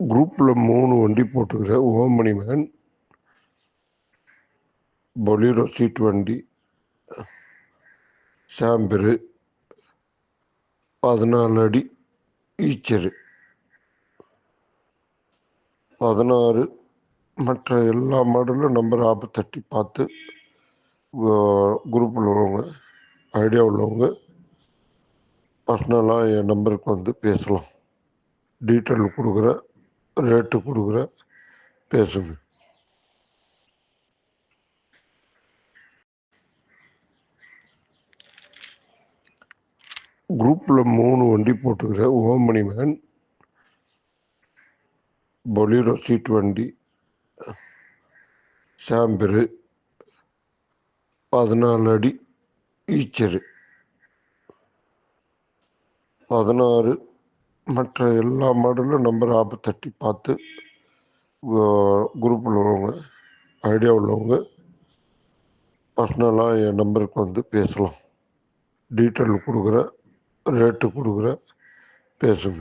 குரூப்பில் மூணு வண்டி போட்டுக்கிற ஓமணி மகன் பொலீரோ சீட் வண்டி சாம்பிரு பதினாலு அடி ஈச்சரு. பதினாறு மற்ற எல்லா மாடலும் நம்பர் ஆப்பு தட்டி பார்த்து குரூப்பில் உள்ளவங்க ஐடியா உள்ளவங்க பர்சனலாக என் நம்பருக்கு வந்து பேசலாம். டீட்டெயில் கொடுக்குறேன் ரேட்டு கொடுக்குற பேசுங்க குரூப்பில் மூணு வண்டி போட்டுக்கிற ஓமணி மகன் பொலீரோ சீட் வண்டி சாம்பரு பதினாலு அடி ஈச்சரு. பதினாறு மற்ற எல்லா மாடலும் நம்பர் ஆப்பு தட்டி பார்த்து குரூப்பில் உள்ளவங்க ஐடியா உள்ளவங்க பர்சனலாக என் நம்பருக்கு வந்து பேசலாம். டீட்டெயில் கொடுக்குறேன் ரேட்டு கொடுக்குறேன் பேசுங்க.